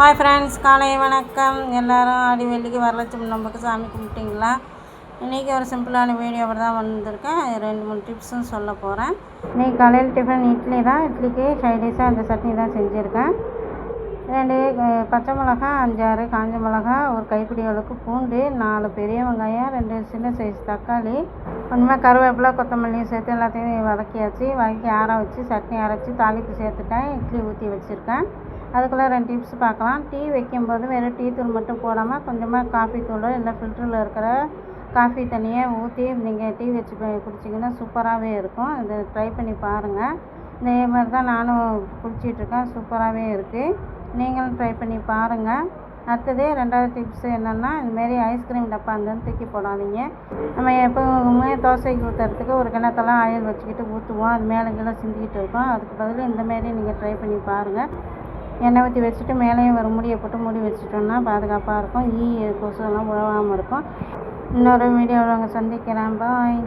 Hi friends காலை வணக்கம். எல்லோரும் ஆடி வெள்ளிக்கு வரலட்சுமி நம்பக்கு சாமி கும்பிட்டிங்களா? இன்றைக்கி ஒரு சிம்பிளான வீடியோவில் தான் வந்திருக்கேன். ரெண்டு மூணு டிப்ஸும் சொல்ல போகிறேன் இன்றைக்கி காலையில் டிஃபன் இட்லி தான். இட்லிக்கு சைடிஷாக அந்த சட்னி தான் செஞ்சுருக்கேன். ரெண்டு பச்சை மிளகா அஞ்சாறு காஞ்ச மிளகா ஒரு கைப்பிடி அளவுக்கு பூண்டு நாலு பெரிய வெங்காயம் ரெண்டு சின்ன சைஸ் தக்காளி ஒன்றுமே கருவேப்பிலை கொத்தமல்லியும் சேர்த்து எல்லாத்தையும் வதக்கியாச்சு. வதக்கி ஆற வச்சு சட்னி அரைச்சி தாளிப்பு சேர்த்துட்டேன். இட்லி ஊற்றி வச்சுருக்கேன். அதுக்குள்ளே ரெண்டு டிப்ஸ் பார்க்கலாம். டீ வைக்கும்போது வெறும் டீ தூள் மட்டும் போடாமல் கொஞ்சமாக காஃபி தூள் இல்லை ஃபில்டரில் இருக்கிற காஃபி தண்ணியை ஊற்றி நீங்கள் டீ வச்சு குடிச்சிங்கன்னா சூப்பராகவே இருக்கும். இதை ட்ரை பண்ணி பாருங்கள் இதே மாதிரி தான் நானும் குடிச்சிட்ருக்கேன் சூப்பராகவே இருக்குது நீங்களும் ட்ரை பண்ணி பாருங்கள் அடுத்தது ரெண்டாவது டிப்ஸ் என்னென்னா இதுமாரி ஐஸ்கிரீம் டப்பா இருந்தாலும் தூக்கி போடாதீங்க. நம்ம எப்போவுமே தோசைக்கு ஊற்றுறதுக்கு ஒரு கிணத்தெல்லாம் ஆயில் வச்சுக்கிட்டு ஊற்றுவோம் அது மேலே கீழே சிந்திக்கிட்டு இருக்கோம். அதுக்கு பதில் இந்தமாரி நீங்கள் ட்ரை பண்ணி பாருங்கள் எண்ணெய் ஊற்றி வச்சுட்டு மேலேயும் ஒரு மூடியை போட்டு மூடி வச்சுட்டோம்னா பாதுகாப்பாக இருக்கும். ஈ கொசு எல்லாம் உழவாமல் இருக்கும். இன்னொரு வீடியோவில் அவங்க சந்திக்கிறேன். பாய்